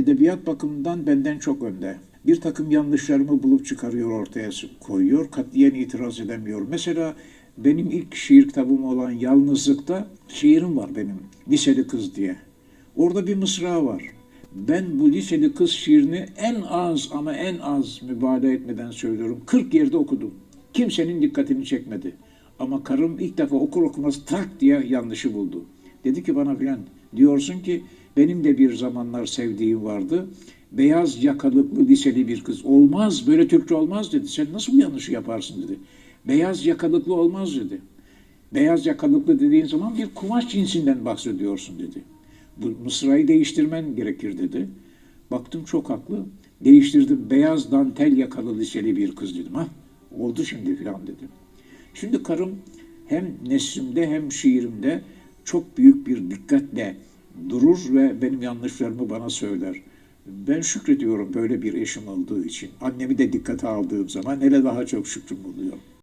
edebiyat bakımından benden çok önde. Bir takım yanlışlarımı bulup çıkarıyor ortaya koyuyor. Katiyen itiraz edemiyor. Mesela benim ilk şiir kitabım olan Yalnızlık'ta şiirim var benim. Liseli Kız diye. Orada bir mısra var. Ben bu liseli kız şiirini en az ama en az mübalağa etmeden söylüyorum. 40 yerde okudum. Kimsenin dikkatini çekmedi. Ama karım ilk defa okur okumaz tak diye yanlışı buldu. Dedi ki bana filan diyorsun ki benim de bir zamanlar sevdiğim vardı. Beyaz yakalıklı liseli bir kız. Olmaz böyle Türkçe olmaz dedi. Sen nasıl bu yanlışı yaparsın dedi. Beyaz yakalıklı olmaz dedi. Beyaz yakalıklı dediğin zaman bir kumaş cinsinden bahsediyorsun dedi. Bu mısrayı değiştirmen gerekir dedi. Baktım çok haklı. Değiştirdim. Beyaz dantel yakalı liseli bir kız dedim. Ha oldu şimdi filan dedim. Şimdi karım hem neslimde hem şiirimde çok büyük bir dikkatle durur ve benim yanlışlarımı bana söyler. Ben şükrediyorum böyle bir eşim olduğu için. Annemi de dikkate aldığım zaman hele daha çok şükrüm oluyor.